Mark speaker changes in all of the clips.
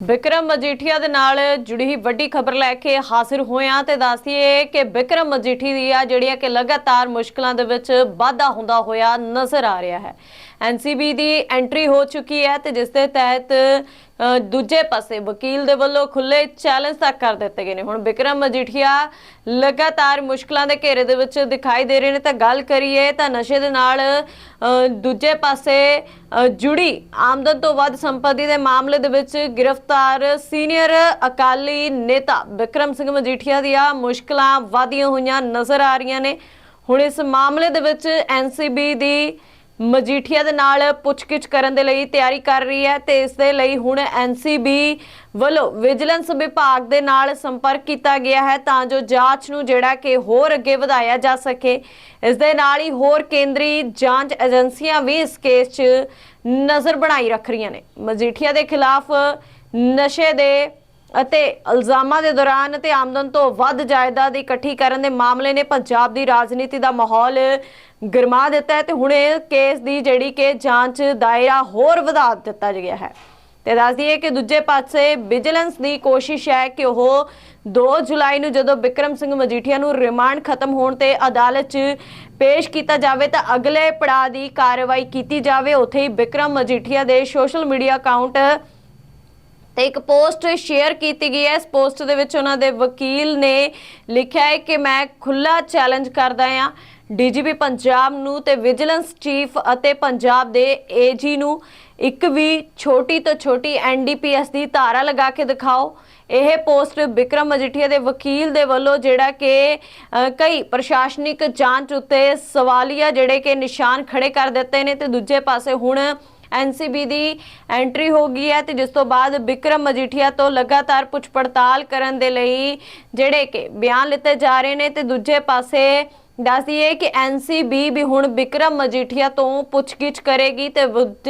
Speaker 1: ਬਿਕਰਮ ਮਜੀਠੀਆ ਦੇ ਨਾਲ ਜੁੜੀ ਵੱਡੀ ਖਬਰ ਲੈ ਕੇ ਹਾਜ਼ਰ ਹੋਇਆ ਤੇ ਦੱਸਦੀਏ ਕਿ ਬਿਕਰਮ ਮਜੀਠੀ ਦੀ ਦੀਆਂ ਜਿਹੜੀਆਂ ਕਿ ਲਗਾਤਾਰ ਮੁਸ਼ਕਲਾਂ ਦੇ ਵਿੱਚ ਵਾਧਾ ਹੁੰਦਾ ਹੋਇਆ ਨਜ਼ਰ ਆ ਰਿਹਾ ਹੈ। ਐਨਸੀਬੀ ਦੀ ਐਂਟਰੀ ਹੋ ਚੁੱਕੀ ਹੈ ਤੇ ਜਿਸ ਦੇ ਤਹਿਤ ਦੂਜੇ ਪਾਸੇ ਵਕੀਲ ਦੇ ਵੱਲੋਂ ਖੁੱਲੇ ਚੈਲੰਜ ਤੱਕ ਕਰ ਦਿੱਤੇ ਗਏ ਨੇ। ਹੁਣ ਵਿਕਰਮ ਮਜੀਠੀਆ ਲਗਾਤਾਰ ਮੁਸ਼ਕਲਾਂ ਦੇ ਘੇਰੇ ਦੇ ਵਿੱਚ ਦਿਖਾਈ ਦੇ ਰਹੇ ਨੇ। ਤਾਂ ਗੱਲ ਕਰੀਏ ਤਾਂ ਨਸ਼ੇ ਦੇ ਨਾਲ ਦੂਜੇ ਪਾਸੇ ਜੁੜੀ ਆਮਦਨ ਤੋਂ ਵੱਧ ਸੰਪਤੀ ਦੇ ਮਾਮਲੇ ਦੇ ਵਿੱਚ ਗ੍ਰਿਫਤਾਰ ਸੀਨੀਅਰ ਅਕਾਲੀ ਨੇਤਾ ਵਿਕਰਮ ਸਿੰਘ ਮਜੀਠੀਆ ਦੀਆਂ ਮੁਸ਼ਕਲਾਂ ਵਧੀਆਂ ਹੋਈਆਂ ਨਜ਼ਰ ਆ ਰਹੀਆਂ ਨੇ। ਹੁਣ ਇਸ ਮਾਮਲੇ ਦੇ ਵਿੱਚ ਐਨਸੀਬੀ ਦੀ ਮਜੀਠੀਆ ਦੇ ਨਾਲ ਪੁੱਛਗਿੱਛ ਕਰਨ ਦੇ ਲਈ ਤਿਆਰੀ ਕਰ ਰਹੀ ਹੈ ਤੇ ਇਸ ਦੇ ਲਈ ਹੁਣ ਐਨਸੀਬੀ ਵੱਲੋਂ ਵਿਜੀਲੈਂਸ ਵਿਭਾਗ ਦੇ ਨਾਲ ਸੰਪਰਕ ਕੀਤਾ ਗਿਆ ਹੈ ਤਾਂ ਜੋ ਜਾਂਚ ਨੂੰ ਜਿਹੜਾ ਕਿ ਹੋਰ ਅੱਗੇ ਵਧਾਇਆ ਜਾ ਸਕੇ। ਇਸ ਦੇ ਨਾਲ ਹੀ ਹੋਰ ਕੇਂਦਰੀ ਜਾਂਚ ਏਜੰਸੀਆਂ ਵੀ ਇਸ ਕੇਸ 'ਚ ਨਜ਼ਰ ਬਣਾਈ ਰੱਖ ਰਹੀਆਂ ਨੇ। ਮਜੀਠੀਆ ਦੇ ਖਿਲਾਫ ਨਸ਼ੇ ਦੇ ਅਤੇ ਇਲਜ਼ਾਮਾਂ ਦੇ ਦੌਰਾਨ ਅਤੇ ਆਮਦਨ ਤੋਂ ਵੱਧ ਜਾਇਦਾਦ ਇਕੱਠੀ ਕਰਨ ਦੇ ਮਾਮਲੇ ਨੇ ਪੰਜਾਬ ਦੀ ਰਾਜਨੀਤੀ ਦਾ ਮਾਹੌਲ ਗਰਮਾ ਦਿੱਤਾ ਹੈ ਤੇ ਹੁਣ ਇਹ ਕੇਸ ਦੀ ਜਿਹੜੀ ਕਿ ਜਾਂਚ ਦਾਇਰਾ ਹੋਰ ਵਧਾ ਦਿੱਤਾ ਗਿਆ ਹੈ। ਤੇ ਦੱਸ ਦਈਏ ਕਿ ਦੂਜੇ ਪਾਸੇ ਵਿਜੀਲੈਂਸ ਦੀ ਕੋਸ਼ਿਸ਼ ਹੈ ਕਿ ਉਹ 2 ਜੁਲਾਈ ਨੂੰ ਜਦੋਂ ਵਿਕਰਮ ਸਿੰਘ ਮਜੀਠੀਆ ਨੂੰ ਰਿਮਾਂਡ ਖਤਮ ਹੋਣ ਤੇ ਅਦਾਲਤ 'ਚ ਪੇਸ਼ ਕੀਤਾ ਜਾਵੇ ਤਾਂ ਅਗਲੇ ਪੜਾਅ ਦੀ ਕਾਰਵਾਈ ਕੀਤੀ ਜਾਵੇ। ਉੱਥੇ ਹੀ ਵਿਕਰਮ ਮਜੀਠੀਆ ਦੇ ਸੋਸ਼ਲ ਮੀਡੀਆ ਅਕਾਊਂਟ ਤੇ ਇੱਕ ਪੋਸਟ ਸ਼ੇਅਰ ਕੀਤੀ ਗਈ ਹੈ। ਇਸ ਪੋਸਟ ਦੇ ਵਿੱਚ ਉਹਨਾਂ ਦੇ ਵਕੀਲ ਨੇ ਲਿਖਿਆ ਹੈ ਕਿ ਮੈਂ ਖੁੱਲਾ ਚੈਲੰਜ ਕਰਦਾ ਹਾਂ। ਡੀਜੀਪੀ ਪੰਜਾਬ ਨੂੰ ਤੇ ਵਿਜੀਲੈਂਸ ਚੀਫ ਅਤੇ ਪੰਜਾਬ ਦੇ ਏਜੀ ਨੂੰ ਇੱਕ ਵੀ ਛੋਟੀ ਤੋਂ ਛੋਟੀ ਐਨਡੀਪੀਐਸ ਦੀ ਧਾਰਾ ਲਗਾ ਕੇ ਦਿਖਾਓ। ਇਹ ਪੋਸਟ ਵਿਕਰਮ ਮਜੀਠੀਆ ਦੇ ਵਕੀਲ ਦੇ ਵੱਲੋਂ ਜਿਹੜਾ ਕਿ ਕਈ ਪ੍ਰਸ਼ਾਸਨਿਕ ਜਾਂਚ ਉੱਤੇ ਸਵਾਲੀਆ ਜਿਹੜੇ ਕਿ ਨਿਸ਼ਾਨ ਖੜੇ ਕਰ ਦਿੱਤੇ ਨੇ ਤੇ ਦੂਜੇ ਪਾਸੇ ਹੁਣ ਐਨਸੀਬੀ ਦੀ ਐਂਟਰੀ ਹੋ ਗਈ ਹੈ ਤੇ ਜਿਸ ਤੋਂ ਬਾਅਦ ਵਿਕਰਮ ਮਜੀਠੀਆ ਤੋਂ ਲਗਾਤਾਰ ਪੁੱਛ ਪੜਤਾਲ ਕਰਨ ਦੇ ਲਈ ਜਿਹੜੇ ਕਿ ਬਿਆਨ ਲਿੱਤੇ ਜਾ ਰਹੇ ਨੇ ਤੇ ਦੂਜੇ ਪਾਸੇ ਦੱਸ ਦਈਏ ਕਿ ਐਨਸੀਬੀ ਵੀ ਹੁਣ ਵਿਕਰਮ ਮਜੀਠੀਆ ਤੋਂ ਪੁੱਛਗਿੱਛ ਕਰੇਗੀ ਤੇ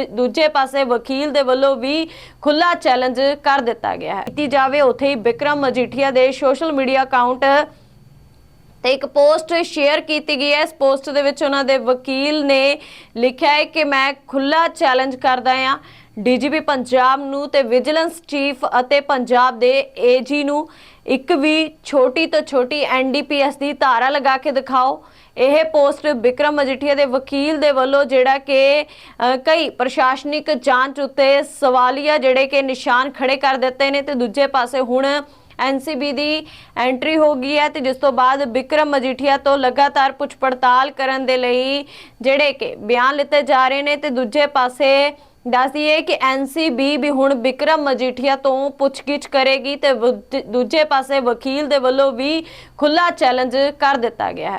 Speaker 1: ਦੂਜੇ ਪਾਸੇ ਵਕੀਲ ਦੇ ਵੱਲੋਂ ਵੀ ਖੁੱਲਾ ਚੈਲੰਜ ਕਰ ਦਿੱਤਾ ਗਿਆ ਹੈ। ਕੀਤੀ ਜਾਵੇ, ਉੱਥੇ ਹੀ ਵਿਕਰਮ ਮਜੀਠੀਆ ਦੇ ਸੋਸ਼ਲ ਮੀਡੀਆ ਅਕਾਊਂਟ ਤੇ ਇੱਕ ਪੋਸਟ ਸ਼ੇਅਰ ਕੀਤੀ ਗਈ ਹੈ। ਇਸ ਪੋਸਟ ਦੇ ਵਿੱਚ ਉਹਨਾਂ ਦੇ ਵਕੀਲ ਨੇ ਲਿਖਿਆ ਹੈ ਕਿ ਮੈਂ ਖੁੱਲਾ ਚੈਲੰਜ ਕਰਦਾ ਹਾਂ। ਡੀਜੀਪੀ ਪੰਜਾਬ ਨੂੰ ਤੇ ਵਿਜੀਲੈਂਸ ਚੀਫ ਅਤੇ ਪੰਜਾਬ ਦੇ ਏਜੀ ਨੂੰ ਇੱਕ ਵੀ ਛੋਟੀ ਤੋਂ ਛੋਟੀ ਐਨਡੀਪੀਐਸ ਦੀ ਧਾਰਾ ਲਗਾ ਕੇ ਦਿਖਾਓ। ਇਹ ਪੋਸਟ ਵਿਕਰਮ ਮਜੀਠੀਆ ਦੇ ਵਕੀਲ ਦੇ ਵੱਲੋਂ ਜਿਹੜਾ ਕਿ ਕਈ ਪ੍ਰਸ਼ਾਸਨਿਕ ਜਾਂਚ ਉੱਤੇ ਸਵਾਲੀਆ ਜਿਹੜੇ ਕਿ ਨਿਸ਼ਾਨ ਖੜੇ ਕਰ ਦਿੱਤੇ ਨੇ ਤੇ ਦੂਜੇ ਪਾਸੇ ਹੁਣ ਐਨਸੀਬੀ ਦੀ ਐਂਟਰੀ ਹੋ ਗਈ ਹੈ ਤੇ ਜਿਸ ਤੋਂ ਬਾਅਦ ਵਿਕਰਮ ਮਜੀਠੀਆ ਤੋਂ ਲਗਾਤਾਰ ਪੁੱਛ ਪੜਤਾਲ ਕਰਨ ਦੇ ਲਈ ਜਿਹੜੇ ਕਿ ਬਿਆਨ ਲਿੱਤੇ ਜਾ ਰਹੇ ਨੇ ਤੇ ਦੂਜੇ ਪਾਸੇ ਦੱਸ ਦਈਏ ਕਿ ਐਨਸੀਬੀ ਵੀ ਹੁਣ ਵਿਕਰਮ ਮਜੀਠੀਆ ਤੋਂ ਪੁੱਛਗਿੱਛ ਕਰੇਗੀ ਤੇ ਦੂਜੇ ਪਾਸੇ ਵਕੀਲ ਦੇ ਵੱਲੋਂ ਵੀ ਖੁੱਲਾ ਚੈਲੰਜ ਕਰ ਦਿੱਤਾ ਗਿਆ ਹੈ।